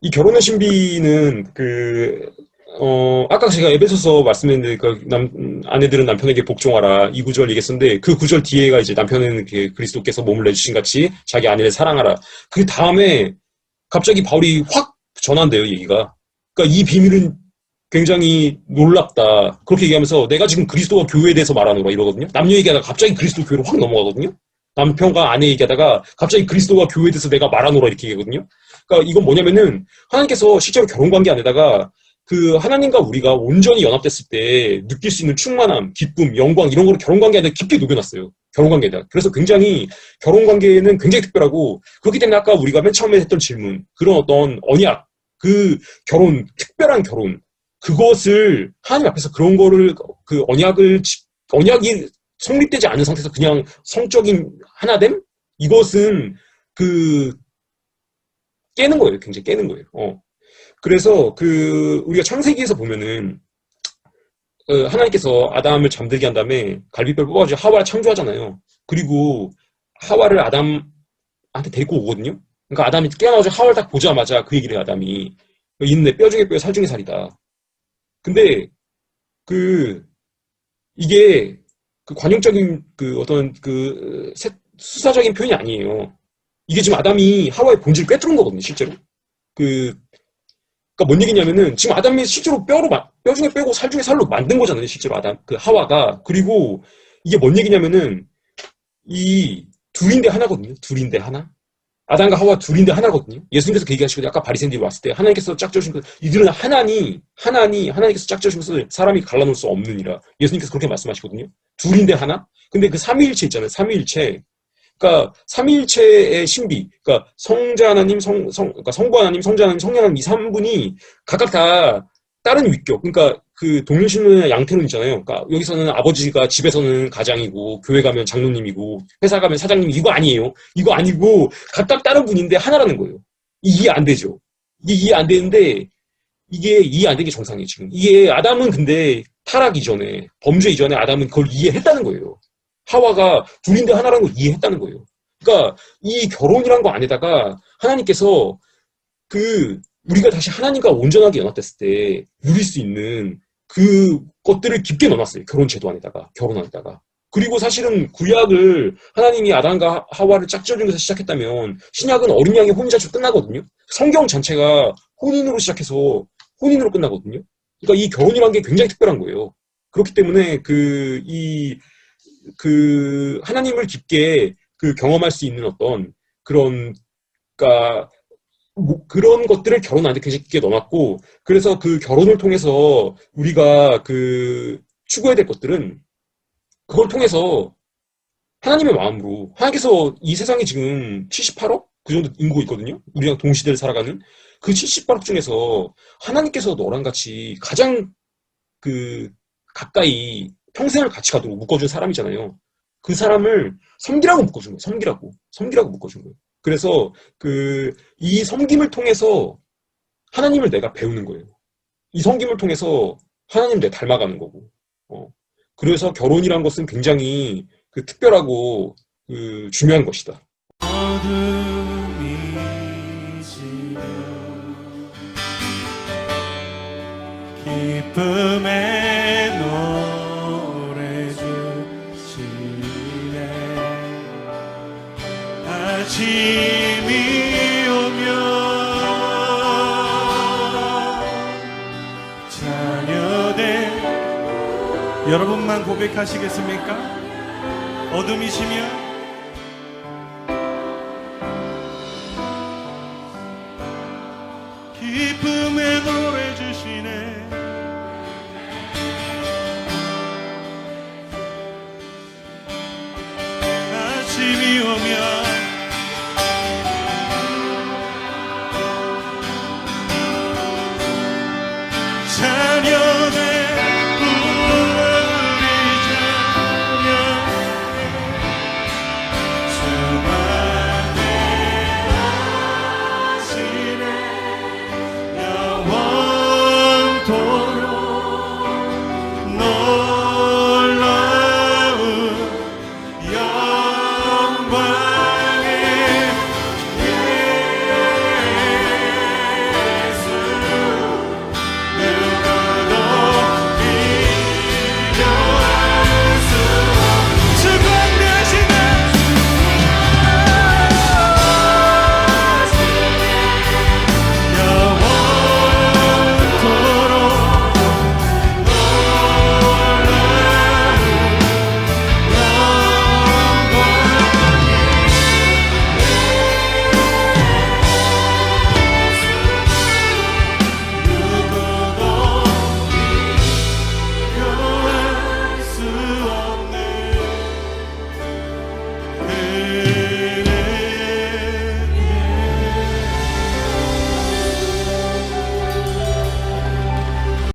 이 결혼의 신비는 그, 어, 아까 제가 에베소서 말씀했는데, 그 남, 음, 아내들은 남편에게 복종하라. 이 구절 얘기했었는데, 그 구절 뒤에가 이제 남편은 이렇게 그리스도께서 몸을 내주신 같이 자기 아내를 사랑하라. 그 다음에 갑자기 바울이 확 전환돼요, 얘기가. 그러니까 이 비밀은 굉장히 놀랍다. 그렇게 얘기하면서 내가 지금 그리스도와 교회에 대해서 말하노라 이러거든요. 남녀 얘기하다가 갑자기 그리스도 교회로 확 넘어가거든요. 남편과 아내 얘기하다가 갑자기 그리스도와 교회에 대해서 내가 말하노라 이렇게 얘기하거든요. 그러니까 이건 뭐냐면은 하나님께서 실제로 결혼 관계 안에다가 그 하나님과 우리가 온전히 연합됐을 때 느낄 수 있는 충만함, 기쁨, 영광 이런 거를 결혼 관계 안에 깊게 녹여놨어요. 결혼 관계에다. 그래서 굉장히 결혼 관계는 굉장히 특별하고 그렇기 때문에 아까 우리가 맨 처음에 했던 질문 그런 어떤 언약 그 결혼 특별한 결혼 그것을 하나님 앞에서 그런 거를 그 언약을 지- 언약이 성립되지 않은 상태에서 그냥 성적인 하나됨 이것은 그 깨는 거예요. 굉장히 깨는 거예요. 어. 그래서 그 우리가 창세기에서 보면은 어, 하나님께서 아담을 잠들게 한 다음에 갈비뼈를 뽑아가지고 하와를 창조하잖아요. 그리고 하와를 아담한테 데리고 오거든요. 그러니까 아담이 깨어나가지고 하와를 딱 보자마자 그 얘기를 해요, 아담이 있네 뼈 중에 뼈, 살 중에 살이다. 근데 그 이게 그 관용적인 그 어떤 그 세- 수사적인 표현이 아니에요. 이게 지금 아담이 하와의 본질을 꿰뚫은 거거든요, 실제로. 그 그러니까 뭔 얘기냐면은 지금 아담이 실제로 뼈로 마- 뼈 중에 뼈고 살 중에 살로 만든 거잖아요, 실제로 아담 그 하와가. 그리고 이게 뭔 얘기냐면은 이 둘인데 하나거든요. 둘인데 하나. 아담과 하와 둘인데 하나거든요. 예수님께서 그 얘기하시거든요. 아까 바리새인들이 왔을 때 하나님께서 짝지어신 것 이들은 하나니 하나니 하나님께서 짝지어신 것을 사람이 갈라놓을 수 없느니라. 예수님께서 그렇게 말씀하시거든요. 둘인데 하나. 근데 그 삼위일체 있잖아요. 삼위일체. 그러니까 삼위일체의 신비. 그러니까 성자 하나님, 성, 성, 그러니까 성부 하나님, 성자 하나님, 성령 하나님 이삼 분이 각각 다 다른 위격. 그러니까 그 동일신문의 양태론 있잖아요. 그러니까 여기서는 아버지가 집에서는 가장이고 교회 가면 장로님이고 회사 가면 사장님 이거 아니에요. 이거 아니고 각각 다른 분인데 하나라는 거예요. 이해 안 되죠. 이게 이해 안 되는데 이게 이해 안 되는 게 정상이에요 지금. 이게 아담은 근데 타락 이전에 범죄 이전에 아담은 그걸 이해했다는 거예요. 하와가 둘인데 하나라는 걸 이해했다는 거예요. 그러니까 이 결혼이란 거 안에다가 하나님께서 그 우리가 다시 하나님과 온전하게 연합됐을 때 누릴 수 있는 그 것들을 깊게 넣어놨어요. 결혼 제도 안에다가 결혼 안에다가. 그리고 사실은 구약을 하나님이 아담과 하와를 짝지어준 것에서 시작했다면 신약은 어린 양의 혼인자로 끝나거든요. 성경 전체가 혼인으로 시작해서 혼인으로 끝나거든요. 그러니까 이 결혼이라는 게 굉장히 특별한 거예요. 그렇기 때문에 그이 그 하나님을 깊게 그 경험할 수 있는 어떤 그런 그러니까 뭐 그런 것들을 결혼 안에 굉장히 깊게 넣어놨고 그래서 그 결혼을 통해서 우리가 그 추구해야 될 것들은 그걸 통해서 하나님의 마음으로 하나님께서 이 세상에 지금 78억? 그 정도 인구 있거든요. 우리랑 동시대를 살아가는? 그 78억 중에서 하나님께서 너랑 같이 가장 그 가까이 평생을 같이 가도록 묶어준 사람이잖아요. 그 사람을 섬기라고 묶어준 거예요. 섬기라고 섬기라고 묶어준 거예요. 그래서 그 이 섬김을 통해서 하나님을 내가 배우는 거예요. 이 섬김을 통해서 하나님 내 닮아가는 거고. 어. 그래서 결혼이란 것은 굉장히 그 특별하고 그 중요한 것이다. 기쁨의 노 아침이 오면 자녀된 여러분만 고백하시겠습니까? 어둠이시면 기쁨의 노래 주시네 아침이 오면 자녀들